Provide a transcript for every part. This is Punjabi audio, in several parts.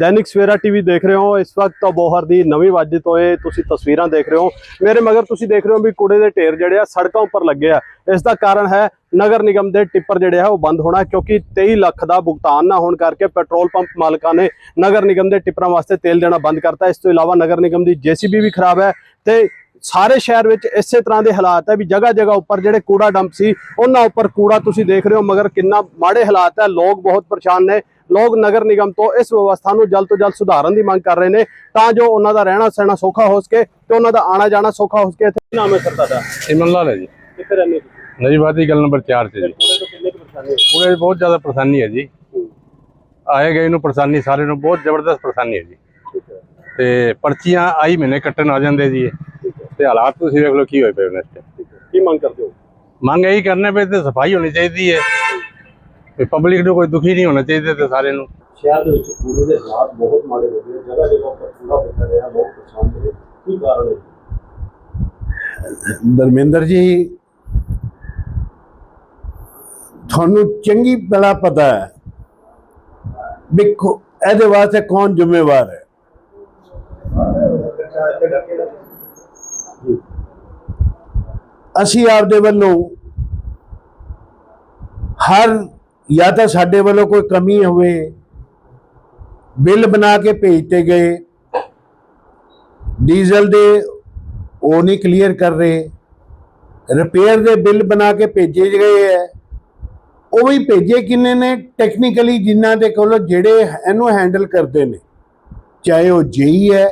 ਦੈਨਿਕ ਸਵੇਰਾ ਟੀਵੀ ਦੇਖ ਰਹੇ ਹੋ। ਇਸ ਵਕਤ ਅਬੋਹਰ ਦੀ ਨਵੀਂ ਵਾਜੇ ਤੋਂ ਇਹ ਤੁਸੀਂ ਤਸਵੀਰਾਂ ਦੇਖ ਰਹੇ ਹੋ। ਮੇਰੇ ਮਗਰ ਤੁਸੀਂ ਦੇਖ ਰਹੇ ਹੋ ਵੀ ਕੂੜੇ ਦੇ ਢੇਰ ਜਿਹੜੇ ਆ ਸੜਕਾਂ ਉੱਪਰ ਲੱਗੇ ਆ। ਇਸ ਦਾ ਕਾਰਨ ਹੈ ਨਗਰ ਨਿਗਮ ਦੇ ਟਿੱਪਰ ਜਿਹੜੇ ਆ ਉਹ ਬੰਦ ਹੋਣਾ ਕਿਉਂਕਿ 23 ਲੱਖ ਦਾ ਭੁਗਤਾਨ ਨਾ ਹੋਣ ਕਰਕੇ ਪੈਟਰੋਲ ਪੰਪ ਮਾਲਕਾਂ ਨੇ ਨਗਰ ਨਿਗਮ ਦੇ ਟਿੱਪਰਾਂ ਵਾਸਤੇ ਤੇਲ ਦੇਣਾ ਬੰਦ ਕਰਤਾ। ਇਸ ਤੋਂ ਇਲਾਵਾ ਨਗਰ ਨਿਗਮ ਦੀ ਜੀਸੀਬੀ ਵੀ ਖਰਾਬ ਹੈ ਤੇ ਸਾਰੇ ਸ਼ਹਿਰ ਵਿੱਚ ਇਸੇ ਤਰ੍ਹਾਂ ਦੇ ਹਾਲਾਤ ਹੈ ਵੀ ਜਗ੍ਹਾ ਜਗ੍ਹਾ ਉੱਪਰ ਜਿਹੜੇ ਕੂੜਾ ਡੰਪ ਸੀ, ਉਹਨਾਂ ਉੱਪਰ ਕੂੜਾ ਤੁਸੀਂ ਦੇਖ ਰਹੇ ਹੋ, ਮਗਰ ਕਿੰਨਾ ਮਾੜੇ ਹਾਲਾਤ ਹੈ। ਲੋਕ ਬਹੁਤ ਪਰੇਸ਼ਾਨ ਨੇ। ਲੋਕ ਨਗਰ ਨਿਗਮ ਤੋਂ ਇਸ ਵਿਵਸਥਾ ਨੂੰ ਜਲਦ ਤੋਂ ਜਲਦ ਸੁਧਾਰਨ ਦੀ ਮੰਗ ਕਰ ਰਹੇ ਨੇ ਤਾਂ ਜੋ ਉਹਨਾਂ ਦਾ ਰਹਿਣਾ ਸਹਿਣਾ ਸੌਖਾ ਹੋ ਸਕੇ ਤੇ ਉਹਨਾਂ ਦਾ ਆਣਾ ਜਾਣਾ ਸੌਖਾ ਹੋ ਸਕੇ। ਇੱਥੇ ਨਾਮ ਹੈ ਸਰ ਤੁਹਾਡਾ? ਇਮਨ ਲਾਲ ਹੈ ਜੀ। ਕਿੱਥੇ ਰਹਿੰਦੇ ਹੋ ਨਜੀਬਾਦੀ ਗੱਲ ਨੰਬਰ 4 'ਚ ਜੀ। ਕੂੜੇ ਤੋਂ ਹੈ? ਪੂਰੇ ਬਹੁਤ ਜ਼ਿਆਦਾ ਪਰੇਸ਼ਾਨੀ ਹੈ ਜੀ। ਆਏ ਗਏ ਨੂੰ ਪਰੇਸ਼ਾਨੀ ਸਾਰੇ ਨੂੰ ਬਹੁਤ ਜ਼ਬਰਦਸਤ ਪਰੇਸ਼ਾਨੀ ਹੈ ਜੀ। ਤੇ ਪਰਚੀਆਂ ਆਈ ਮਹੀਨੇ ਕੱਟਣ ਆ ਜਾਂਦੇ ਜੀ। ਤੇ ਹਾਲਾਤ ਤੁਸੀਂ ਵੇਖ ਲਓ ਕੀ ਹੋਏ ਪਏ ਨੇ ਕੀ ਮੰਗ ਕਰਦੇ ਹੋ? ਮੰਗ ਇਹੀ ਕਰਨੇ ਪਏ ਤੇ ਸਫ਼ਾਈ ਹੋਣੀ ਚਾਹੀਦੀ ਹੈ। ਤੇ ਪਬਲਿਕ ਨੂੰ ਕੋਈ ਦੁਖੀ ਨਹੀਂ ਹੋਣਾ ਚਾਹੀਦਾ ਤੇ ਸਾਰੇ ਨੂੰ। ਸ਼ਹਿਰ ਦੇ ਵਿੱਚ ਕੂੜੇ ਦੇ ਹਾਲਾਤ ਬਹੁਤ ਮਾੜੇ ਹੋ ਗਏ। ਜਗ੍ਹਾ ਜਗ੍ਹਾ ਉੱਪਰ ਕੂੜਾ ਬਿਖਰ ਰਿਹਾ ਲੋਕ ਪਰੇਸ਼ਾਨ ਨੇ ਕੀ ਕਾਰਨ ਹੈ? ਧਰਮਿੰਦਰ ਜੀ ਤੁਹਾਨੂੰ ਚੰਗੀ ਭਲਾ ਪਤਾ ਹੈ ਵੀ ਇਹਦੇ ਵਾਸਤੇ ਕੌਣ ਜ਼ਿੰਮੇਵਾਰ ਹੈ। ਅਸੀਂ ਆਪਦੇ ਵੱਲੋਂ ਹਰ ਜਾਂ ਤਾਂ ਸਾਡੇ ਵੱਲੋਂ ਕੋਈ ਕਮੀ ਹੋਵੇ, ਬਿੱਲ ਬਣਾ ਕੇ ਭੇਜਤੇ ਗਏ, ਡੀਜ਼ਲ ਦੇ ਉਹ ਨਹੀਂ ਕਲੀਅਰ ਕਰ ਰਹੇ ਰਿਪੇਅਰ ਦੇ ਬਿੱਲ ਬਣਾ ਕੇ ਭੇਜੇ ਗਏ ਹੈ। ਉਹ ਵੀ ਭੇਜੇ ਕਿੰਨੇ ਨੇ? ਟੈਕਨੀਕਲੀ ਜਿਨ੍ਹਾਂ ਦੇ ਕੋਲ ਜਿਹੜੇ ਇਹਨੂੰ ਹੈਂਡਲ ਕਰਦੇ ਨੇ, ਚਾਹੇ ਉਹ ਜੇਈ ਹੈ,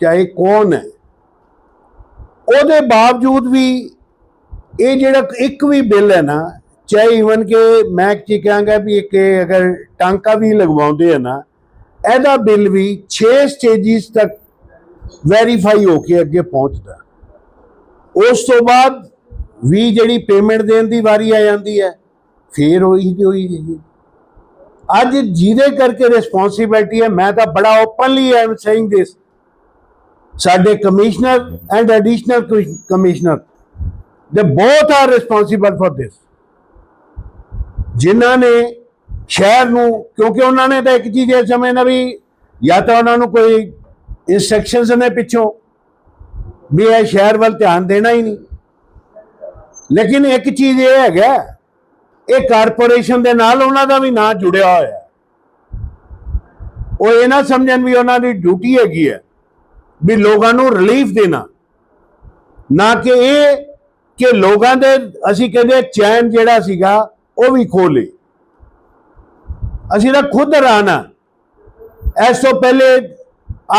ਚਾਹੇ ਕੌਣ ਹੈ। ਉਹਦੇ ਬਾਵਜੂਦ ਵੀ ਇਹ ਜਿਹੜਾ ਇੱਕ ਵੀ ਬਿੱਲ ਹੈ ਨਾ ਚਾਹੇ ਇਵਨ ਕਿ ਮੈਂ ਕੀ ਕਹਾਂਗਾ ਵੀ ਇੱਕ ਅਗਰ ਟਾਂਕਾ ਵੀ ਲਗਵਾਉਂਦੇ ਆ ਨਾ, ਇਹਦਾ ਬਿੱਲ ਵੀ 6 ਸਟੇਜਿਸ ਤੱਕ ਵੈਰੀਫਾਈ ਹੋ ਕੇ ਅੱਗੇ ਪਹੁੰਚਦਾ। ਉਸ ਤੋਂ ਬਾਅਦ ਵੀ ਜਿਹੜੀ ਪੇਮੈਂਟ ਦੇਣ ਦੀ ਵਾਰੀ ਆ ਜਾਂਦੀ ਹੈ, ਫੇਰ ਉਹੀ ਤੇ ਹੋਈ ਜੀ। ਅੱਜ ਜਿਹਦੇ ਕਰਕੇ ਰਿਸਪੌਂਸਿਬਿਲਟੀ ਹੈ, ਮੈਂ ਤਾਂ ਬੜਾ ਓਪਨਲੀ ਆਈ ਸੇਇੰਗ ਦਿਸ ਸਾਡੇ ਕਮਿਸ਼ਨਰ ਐਂਡ ਐਡੀਸ਼ਨਲ ਕਮਿਸ਼ਨਰ ਦੇ both are responsible for this ਜਿਨ੍ਹਾਂ ਨੇ ਸ਼ਹਿਰ ਨੂੰ, ਕਿਉਂਕਿ ਉਹਨਾਂ ਨੇ ਤਾਂ ਇੱਕ ਚੀਜ਼ ਇਹ ਸਮਝਣਾ ਵੀ ਜਾਂ ਤਾਂ ਉਹਨਾਂ ਨੂੰ ਕੋਈ ਇਨਸਟਰਕਸ਼ਨਸ ਨੇ ਪਿੱਛੋਂ ਵੀ ਇਹ ਸ਼ਹਿਰ ਵੱਲ ਧਿਆਨ ਦੇਣਾ ਹੀ ਨਹੀਂ। ਲੇਕਿਨ ਇੱਕ ਚੀਜ਼ ਇਹ ਹੈਗਾ, ਇਹ ਕਾਰਪੋਰੇਸ਼ਨ ਦੇ ਨਾਲ ਉਹਨਾਂ ਦਾ ਵੀ ਨਾਂ ਜੁੜਿਆ ਹੋਇਆ ਉਹ ਇਹ ਨਾ ਸਮਝਣ ਵੀ ਉਹਨਾਂ ਦੀ ਡਿਊਟੀ ਹੈਗੀ ਹੈ ਵੀ ਲੋਕਾਂ ਨੂੰ ਰਿਲੀਫ ਦੇਣਾ। ਨਾ ਕਿ ਇਹ ਕਿ ਲੋਕਾਂ ਦੇ, ਅਸੀਂ ਕਹਿੰਦੇ ਚੈਨ ਜਿਹੜਾ ਸੀਗਾ ਉਹ ਵੀ ਖੋਲੇ ਅਸੀਂ ਤਾਂ ਖੁਦ ਹੈਰਾਨ ਹਾਂ ਇਸ ਤੋਂ ਪਹਿਲੇ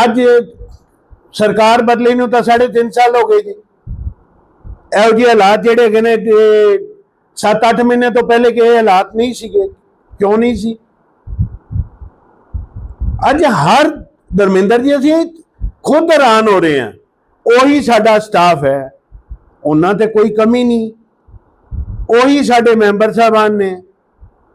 ਅੱਜ ਸਰਕਾਰ ਬਦਲੀ ਨੂੰ ਤਾਂ ਸਾਢੇ ਤਿੰਨ ਸਾਲ ਹੋ ਗਏ ਜੀ। ਇਹੋ ਜਿਹੇ ਹਾਲਾਤ ਜਿਹੜੇ ਹੈਗੇ ਨੇ 7-8 ਮਹੀਨੇ ਤੋਂ ਪਹਿਲੇ ਕਿ ਇਹ ਹਾਲਾਤ ਨਹੀਂ ਸੀਗੇ, ਕਿਉਂ ਨਹੀਂ ਸੀ? ਅੱਜ ਹਰ ਧਰਮਿੰਦਰ ਜੀ, ਅਸੀਂ ਖੁਦ ਹੈਰਾਨ ਹੋ ਰਹੇ ਹਾਂ। ਉਹੀ ਸਾਡਾ ਸਟਾਫ ਹੈ। ਉਹਨਾਂ ਤੇ ਕੋਈ ਕਮੀ ਨਹੀਂ। ਉਹੀ ਸਾਡੇ ਮੈਂਬਰ ਸਾਹਿਬਾਨ ਨੇ।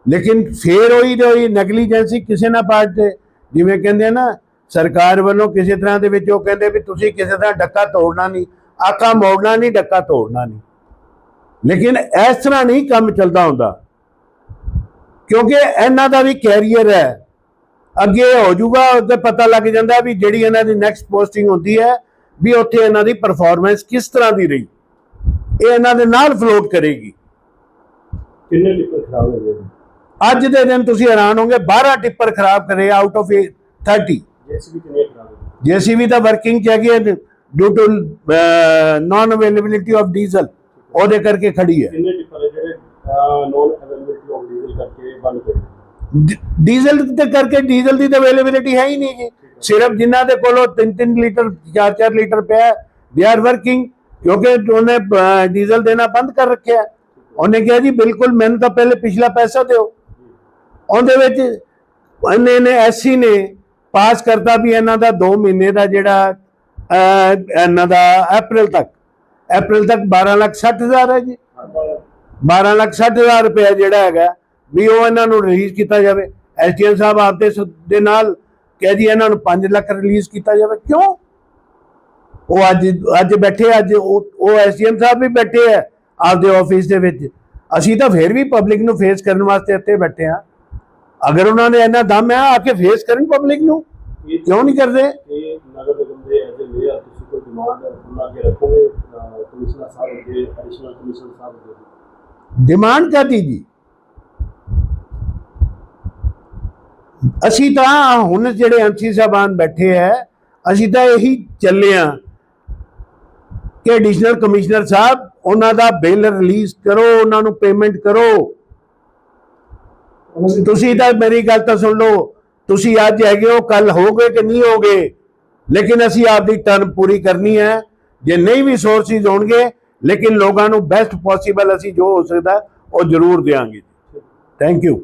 ਲੇਕਿਨ ਫੇਰ ਉਹੀ ਤੇ ਉਹੀ ਨੈਗਲੀਜੈਂਸੀ ਕਿਸੇ ਨਾ ਪਾਰਟ ਤੇ ਜਿਵੇਂ ਕਹਿੰਦੇ ਆ ਨਾ, ਸਰਕਾਰ ਵੱਲੋਂ ਕਿਸੇ ਤਰ੍ਹਾਂ ਦੇ ਵਿੱਚ ਉਹ ਕਹਿੰਦੇ ਵੀ ਤੁਸੀਂ ਕਿਸੇ ਦਾ ਡੱਕਾ ਤੋੜਨਾ ਨਹੀਂ ਆਕਾ ਮੋੜਨਾ ਨਹੀਂ, ਡੱਕਾ ਤੋੜਨਾ ਨਹੀਂ। ਲੇਕਿਨ ਇਸ ਤਰ੍ਹਾਂ ਨਹੀਂ ਕੰਮ ਚੱਲਦਾ ਹੁੰਦਾ। ਕਿਉਂਕਿ ਇਹਨਾਂ ਦਾ ਵੀ ਕੈਰੀਅਰ ਹੈ। ਅੱਗੇ ਹੋ ਜਾਊਗਾ ਉਹਦੇ ਪਤਾ ਲੱਗ ਜਾਂਦਾ ਵੀ ਜਿਹੜੀ ਇਹਨਾਂ ਦੀ ਨੈਕਸਟ ਪੋਸਟਿੰਗ ਹੁੰਦੀ ਹੈ, ਵੀ ਉੱਥੇ ਇਹਨਾਂ ਦੀ ਪਰਫਾਰਮੈਂਸ ਕਿਸ ਤਰ੍ਹਾਂ ਦੀ ਰਹੀ। ਇਹ ਇਹਨਾਂ ਦੇ ਨਾਲ ਫਲੋਟ ਕਰੇਗੀ। ਕਿੰਨੇ ਟਿੱਪਰ ਖਰਾਬ ਹੋ ਗਏ ਅੱਜ ਦੇ ਦਿਨ ਤੁਸੀਂ ਹੈਰਾਨ ਹੋਗੇ 12 ਟਿੱਪਰ ਖਰਾਬ ਕਰੇ ਆਊਟ ਆਫ 30 ਜੇਸੀਬੀ ਕਿੰਨੇ ਖਰਾਬ ਹੋ ਗਏ? ਜੇਸੀਬੀ ਤਾਂ ਵਰਕਿੰਗ ਚ ਹੈਗੀ ਹੈ due to non availability of diesel ਉਹਦੇ ਕਰਕੇ ਖੜੀ ਹੈ। ਕਿੰਨੇ ਟਿੱਪਰ ਹੈ ਜਿਹੜੇ ਨੋਨ ਅਵੇਲੇਬਿਲਟੀ ਆਫ ਡੀਜ਼ਲ ਕਰਕੇ ਬੰਦ ਪਏ ਡੀ- ਡੀਜ਼ਲ ਦੇ ਕਰਕੇ ਡੀਜ਼ਲ ਦੀ ਤਾਂ ਅਵੇਲੇਬਿਲਿਟੀ ਹੈ ਹੀ ਨਹੀਂ ਜੀ। ਸਿਰਫ ਜਿਨ੍ਹਾਂ ਦੇ ਕੋਲੋਂ 3-3 ਲੀਟਰ 4-4 ਲੀਟਰ ਪਿਆ ਦੇ ਆਰ ਵਰਕਿੰਗ ਕਿਉਂਕਿ ਉਹਨੇ ਅਹ, ਡੀਜ਼ਲ ਦੇਣਾ ਬੰਦ ਕਰ ਰੱਖਿਆ ਉਹਨੇ ਕਿਹਾ ਜੀ, ਬਿਲਕੁਲ ਮੈਨੂੰ ਤਾਂ ਪਹਿਲੇ ਪਿਛਲਾ ਪੈਸਾ ਦਿਓ। ਉਹਦੇ ਵਿੱਚ ਇਹਨੇ ਨੇ ਐਸਸੀ ਨੇ, ਪਾਸ ਕਰਤਾ ਵੀ ਇਹਨਾਂ ਦਾ 2 ਮਹੀਨੇ ਦਾ ਜਿਹੜਾ ਇਹਨਾਂ ਦਾ ਅਪ੍ਰੈਲ ਤੱਕ। ਅਪ੍ਰੈਲ ਤੱਕ 12 ਲੱਖ 60 ਹਜ਼ਾਰ ਹੈ ਜੀ। 12 ਲੱਖ 60 ਹਜ਼ਾਰ ਰੁਪਏ ਜਿਹੜਾ ਹੈਗਾ, ਵੀ ਉਹ ਇਹਨਾਂ ਨੂੰ ਰਿਲੀਜ਼ ਕੀਤਾ ਜਾਵੇ। ਐਸਡੀਐਮ ਸਾਹਿਬ ਆਪਦੇ ਦੇ ਨਾਲ ਕਹਿ ਜੀ, ਇਹਨਾਂ ਨੂੰ 5 ਲੱਖ ਰਿਲੀਜ਼ ਕੀਤਾ ਜਾਵੇ। ਕਿਉਂ? ਉਹ ਅੱਜ ਅੱਜ ਬੈਠੇ ਅੱਜ ਉਹ ਉਹ ਐਸਡੀਐਮ ਸਾਹਿਬ ਵੀ ਬੈਠੇ ਆ। ਆਪਦੇ ਆਫਿਸ ਦੇ ਵਿੱਚ। ਅਸੀਂ ਤਾਂ ਫੇਰ ਵੀ ਪਬਲਿਕ ਨੂੰ ਫੇਸ ਕਰਨ ਵਾਸਤੇ ਇੱਥੇ ਬੈਠੇ ਆ ਅਗਰ ਉਹਨਾਂ ਨੇ ਇੰਨਾ ਦਮ ਹੈ ਆ ਕੇ ਫੇਸ ਕਰਨ ਪਬਲਿਕ ਨੂੰ? ਕਿਉਂ ਨਹੀਂ ਕਰਦੇ? ਇਹ ਨਗਰ ਨਿਗਮ ਦੇ ਐਜ਼ ਅ ਮੇਅਰ ਤੁਸੀਂ ਕੋਈ ਡਿਮਾਂਡ ਉਹਨਾਂ ਅੱਗੇ ਰੱਖੋਗੇ? ਕਮਿਸ਼ਨਰ ਸਾਹਿਬ ਅੱਗੇ ਐਡੀਸ਼ਨਲ ਕਮਿਸ਼ਨਰ ਸਾਹਿਬ ਅੱਗੇ? ਡਿਮਾਂਡ ਕਰਦੀ ਜੀ? ਅਸੀਂ ਤਾਂ ਹੁਣ ਜਿਹੜੇ ਐਮਸੀ ਸਾਹਿਬਾਨ ਬੈਠੇ ਹੈ ਅਸੀਂ ਤਾਂ ਇਹੀ ਚੱਲੇ ਆ ਕਿ ਐਡੀਸ਼ਨਲ ਕਮਿਸ਼ਨਰ ਸਾਹਿਬ ਉਹਨਾਂ ਦਾ ਬਿੱਲ ਰਿਲੀਜ਼ ਕਰੋ, ਉਹਨਾਂ ਨੂੰ ਪੇਮੈਂਟ ਕਰੋ। ਤੁਸੀਂ ਤਾਂ ਮੇਰੀ ਗੱਲ ਤਾਂ ਸੁਣ ਲਓ, ਤੁਸੀਂ ਅੱਜ ਹੈਗੇ ਹੋ ਕੱਲ ਹੋਗੇ ਕਿ ਨਹੀਂ ਹੋਗੇ ਲੇਕਿਨ ਅਸੀਂ ਆਪਦੀ ਟਰਨ ਪੂਰੀ ਕਰਨੀ ਹੈ। ਜੇ ਨਹੀਂ ਵੀ ਸੋਰਸਿਸ ਹੋਣਗੇ, ਲੇਕਿਨ ਲੋਕਾਂ ਨੂੰ ਬੈਸਟ ਪੋਸੀਬਲ ਅਸੀਂ ਜੋ ਹੋ ਸਕਦਾ, ਉਹ ਜ਼ਰੂਰ ਦੇਵਾਂਗੇ ਥੈਂਕ ਯੂ